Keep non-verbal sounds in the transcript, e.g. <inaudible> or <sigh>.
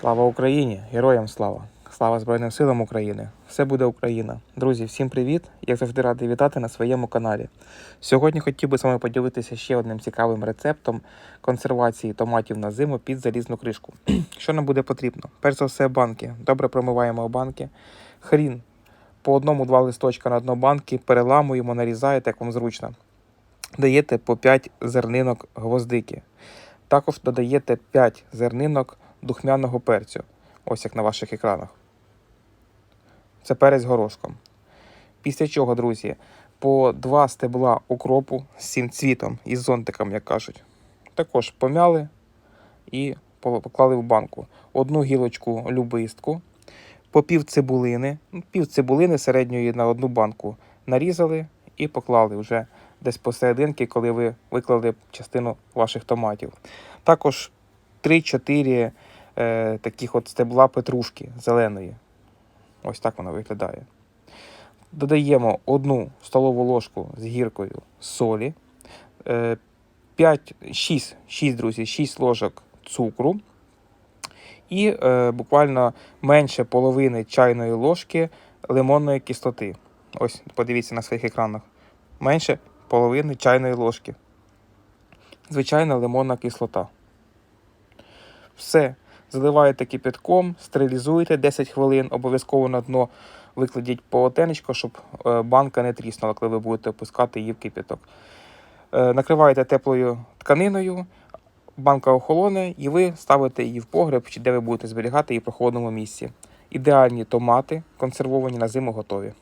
Слава Україні! Героям слава! Слава Збройним силам України! Все буде Україна! Друзі, всім привіт! Як завжди радий вітати на своєму каналі. Сьогодні хотів би з вами поділитися ще одним цікавим рецептом консервації томатів на зиму під залізну кришку. <clears throat> Що нам буде потрібно? Перш за все, банки. Добре промиваємо банки. Хрін по одному-два листочка на дно банки переламуємо, нарізаєте, як вам зручно. Даєте по 5 зернинок гвоздики. Також додаєте 5 зернинок духмяного перцю, ось як на ваших екранах. Це перець горошком. Після чого, друзі, по два стебла укропу з цим цвітом із зонтиком, як кажуть. Також помяли і поклали в банку. Одну гілочку любистку, по пів цибулини, ну, пів цибулини середньої на одну банку нарізали і поклали вже десь посерединки, коли ви виклали частину ваших томатів. Також 3-4 е, таких от стебла петрушки зеленої. Ось так вона виглядає. Додаємо одну столову ложку з гіркою солі, е, 5, 6, 6, друзі, 6 ложок цукру і е, буквально менше половини чайної ложки лимонної кислоти. Ось, подивіться на своїх екранах. Менше половини чайної ложки. Звичайна лимонна кислота. Все. Заливаєте кипятком, стерилізуєте 10 хвилин, обов'язково на дно викладіть полотенечко, щоб е, банка не тріснула, коли ви будете опускати її в кипяток. Е, Накриваєте теплою тканиною, банка охолоне, і ви ставите її в погреб, де ви будете зберігати її в прохолодному місці. Ідеальні томати, консервовані на зиму готові.